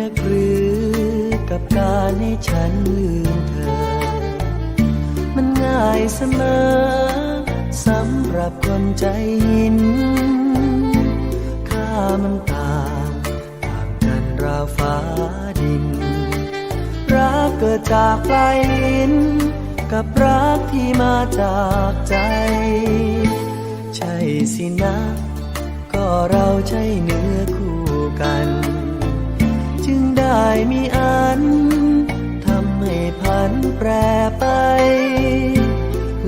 นักหรือกับกานให้ฉันลืมเธอ มันง่ายเสมอสำหรับคนใจหิน ค่ามันต่างต่างกันราวฟ้าดิน รักเกิดจากปลายลิ้น กับรักที่มาจากใจ ใช่สินะ ก็เราใช่เนื้อคู่กัน จึงได้มีอันทำให้พันแปรไป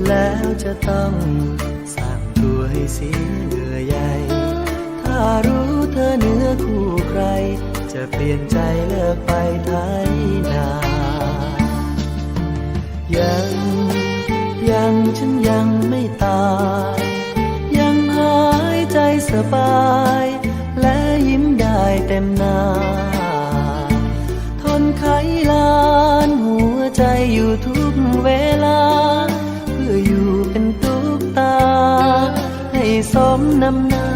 แล้วจะต้องสั่งตัวให้เสียเหงื่อใหญ่ถ้ารู้เธอเนื้อคู่ใคร จะเปลี่ยนใจเลิกไปไทยนา ยังยังฉันยังไม่ตาย ยังหายใจสบาย และยิ้มได้เต็มหน้า อยู่ทุกเวลา เพื่ออยู่เป็นตุ๊กตา ให้สมน้ำหน้า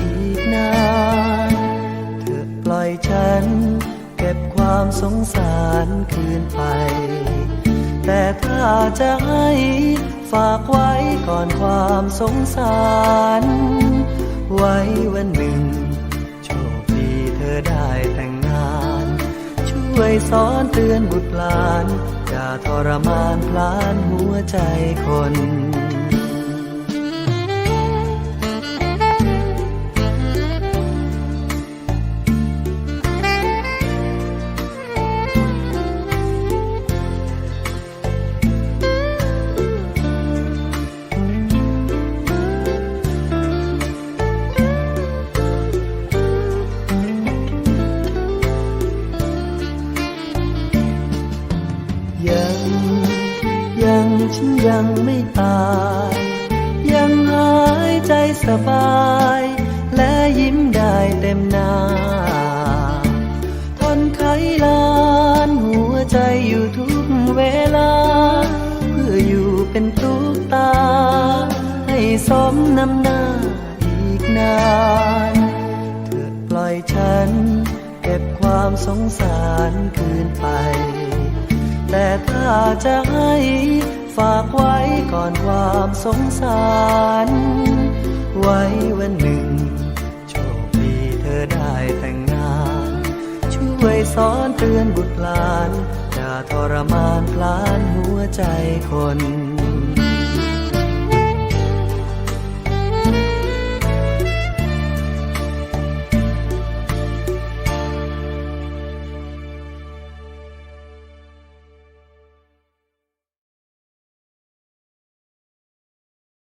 อีกนานเธอปล่อยฉัน เก็บความสงสารคืนไป แต่ถ้าจะให้ฝากไว้ก่อนความสงสาร ไว้วันหนึ่งโชคดีเธอได้แต่งงาน ช่วยสอนเตือนบุตรหลาน อย่าทรมานพลานหัวใจคน ฉันยังไม่ตาย ยังหายใจสบาย และยิ้มได้เต็มหน้าทนไขลานหัวใจอยู่ทุกเวลา เพื่ออยู่เป็นตุ๊กตา ให้สมน้ำหน้าอีกนานเธอปล่อยฉัน เก็บความสงสารคืนไป แต่ถ้าจะให้ ฝากไว้ก่อนความสงสาร ไว้วันหนึ่ง โชคดีเธอได้แต่งงาน ช่วยสอนเตือนบุตรหลานอย่าทรมานพลานหัวใจคน